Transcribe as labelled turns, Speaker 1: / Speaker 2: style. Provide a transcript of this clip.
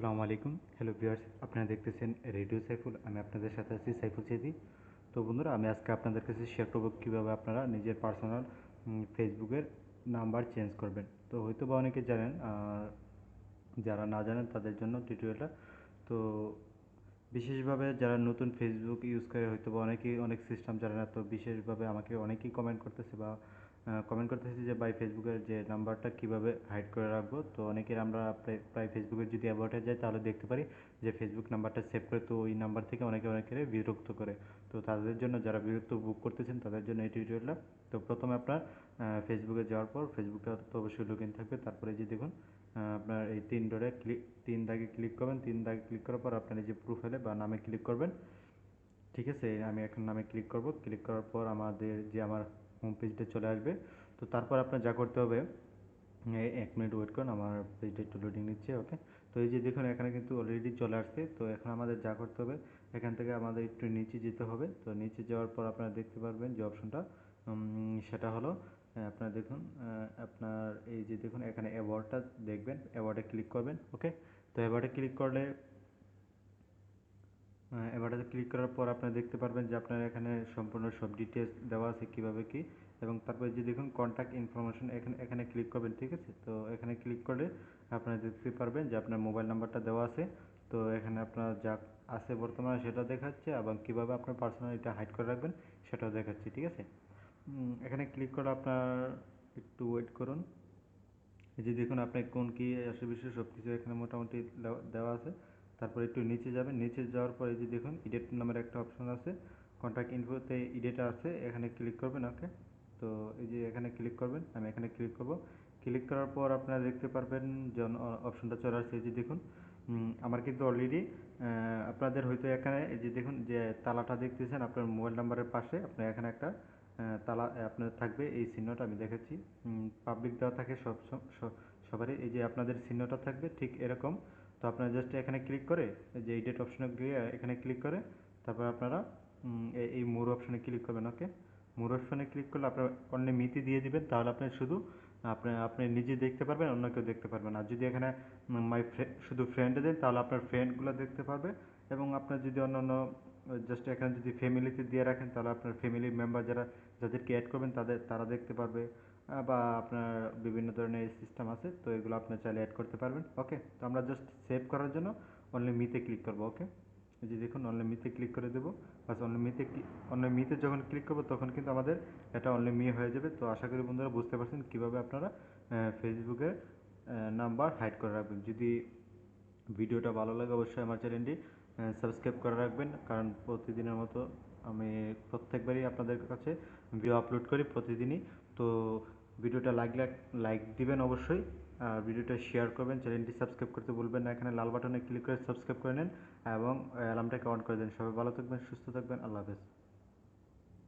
Speaker 1: আসসালামু আলাইকুম। Hello viewers আপনারা দেখতেছেন রেডিও সাইফুল আমি আপনাদের সাথে আছি সাইফুল সেদি তো বন্ধুরা, আমি আজকে আপনাদের কাছে শেয়ার করব কীভাবে আপনারা নিজের পার্সোনাল ফেসবুকের নাম্বার চেঞ্জ করবেন। তো হয়তো বা অনেকে জানেন যারা না জানেন তাদের জন্য টিউটোরিয়ালটা তো বিশেষভাবে যারা নতুন ফেসবুক ইউজ করে হয়তো বা অনেকেই, অনেক সিস্টেম জানে না। তো বিশেষভাবে আমাকে অনেকেই কমেন্ট করতেছে বা কমেন্ট করতেছি যে, ভাই ফেসবুকের যে নাম্বারটা কীভাবে হাইড করে রাখব? তো অনেকের আমরা প্রায় ফেসবুকের যদি অ্যাবাউটে যাই তাহলে দেখতে পারি যে ফেসবুক নাম্বারটা সেভ করে তো ওই নাম্বার থেকে অনেকে অনেকের বিরক্ত করে। তো তাদের জন্য যারা বিরক্ত বুক করতেছেন, তাদের জন্য এই টিউটোরিয়ালটা তো প্রথমে আপনার ফেসবুকে যাওয়ার পর ফেসবুকে তো অবশ্যই লগ ইন থাকবে। তারপরে যে দেখুন আপনার এই তিন ডোরে ক্লিক তিন দাগে ক্লিক করবেন। তিন দাগে ক্লিক করার পর আপনার এই যে প্রোফাইলে বা নামে ক্লিক করবেন। ঠিক আছে? আমি এখন নামে ক্লিক করব। ক্লিক করার পর আমাদের যে আমার হোম পেজটা চলে আসবে। তো তারপর আপনার যা করতে হবে এক মিনিট ওয়েট করুন, আমার পেজটা একটু লোডিং নিচ্ছে ওকে তো এই যে দেখুন, এখানে কিন্তু অলরেডি চলে আসছে। তো এখন আমাদের যা করতে হবে, এখান থেকে আমাদের একটু নিচে যেতে হবে। তো নিচে যাওয়ার পর আপনারা দেখতে পারবেন যে অপশনটা সেটা হলো আপনার দেখুন আপনার এই যে দেখুন, এখানে অ্যাওয়ার্ডটা দেখবেন অ্যাওয়ার্ডে ক্লিক করবেন ওকে তো অ্যাওয়ার্ডে ক্লিক করলে এবারে ক্লিক করার পর আপনারা দেখতে পারবেন যে আপনার এখানে সম্পূর্ণ সব ডিটেলস দেওয়া আছে কীভাবে কী। এবং তারপরে যে দেখুন কন্ট্যাক্ট ইনফরমেশন এখানে এখানে ক্লিক করবেন, ঠিক আছে? তো এখানে ক্লিক করলে আপনারা দেখতে পারবেন যে আপনার মোবাইল নাম্বারটা দেওয়া আছে। তো এখানে আপনার যা আছে বর্তমানে সেটা দেখাচ্ছে এবং কীভাবে আপনার পার্সোনাল এটা হাইড করে রাখবেন সেটাও দেখাচ্ছে, ঠিক আছে? এখানে ক্লিক করে আপনার একটু ওয়েট করুন। যে দেখুন আপনি কোন কী আসে বিষয়ে সব কিছু এখানে মোটামুটি দেওয়া আছে। তারপর একটু নিচে যাবেন। নিচে যাওয়ার পরে যে দেখুন ইডেট নামের একটা অপশন আছে। কন্ট্যাক্ট ইনফোতে ইডেট আছে, এখানে ক্লিক করবেন ওকে তো এই যে এখানে ক্লিক করবেন, আমি এখানে ক্লিক করব। ক্লিক করার পর আপনারা দেখতে পারবেন যে অপশনটা চলে আসছে, এই যে দেখুন আমার কিন্তু অলরেডি আপনাদের হয়তো এখানে এই যে দেখুন, যে তালাটা দেখতেছেন, আপনার মোবাইল নাম্বারের পাশে, আপনার এখানে একটা তালা আপনার থাকবে, এই চিহ্নটা আমি দেখাচ্ছি। পাবলিক দেওয়া থাকে সব, সবারই, এই যে আপনাদের চিহ্নটা থাকবে, ঠিক এরকম। তো আপনারা জাস্ট এখানে ক্লিক করে যে এই ডেট অপশনে গিয়ে এখানে ক্লিক করে, তারপর আপনারা এই মোর অপশানে ক্লিক করবেন ওকে মোর অপশানে ক্লিক করলে আপনার অন্য মিতি দিয়ে দিবেন, তাহলে আপনি শুধু, আপনি আপনি নিজে দেখতে পারবেন, অন্য কেউ দেখতে পারবেন আর যদি এখানে মাই শুধু ফ্রেন্ডে দেন, তাহলে আপনার ফ্রেন্ডগুলো দেখতে পারবে এবং আপনার যদি অন্য অন্য জাস্ট এখানে যদি ফ্যামিলিতে দিয়ে রাখেন, তাহলে আপনার ফ্যামিলি মেম্বার যারা, যাদেরকে অ্যাড করবেন, তাদের, তারা দেখতে পারবে। বা আপনার বিভিন্ন ধরনের সিস্টেম আছে, তো এগুলো আপনি চাইলে অ্যাড করতে পারবেন। ওকে তো আমরা জাস্ট সেভ করার জন্য অনলি মিতে ক্লিক করব ওকে যে দেখুন অনলি মিতে ক্লিক করে দেবো। বাস অনলি মিতে অনলি মিতে যখন ক্লিক করব, তখন কিন্তু আমাদের এটা অনলি মি হয়ে যাবে। তো আশা করি বন্ধুরা বুঝতে পারছেন কীভাবে আপনারা ফেসবুকের নাম্বার হাইড করে রাখবেন। যদি ভিডিওটা ভালো লাগে, অবশ্যই আমার চ্যানেলটি সাবস্ক্রাইব করে রাখবেন। কারণ প্রতিদিনের মতো আমি প্রত্যেকবারই আপনাদের কাছে ভিডিও আপলোড করি প্রতিদিনই। তো ভিডিওটা লাইক লাইক দিবেন অবশ্যই। আর ভিডিওটা শেয়ার করবেন চ্যানেলটি সাবস্ক্রাইব করতে বলবেন না। এখানে লাল বাটনে ক্লিক করে সাবস্ক্রাইব করে নেন এবং অ্যালার্মটাকে অন করে দেন। সবাই ভালো থাকবেন, সুস্থ থাকবেন। আল্লাহ হাফেজ।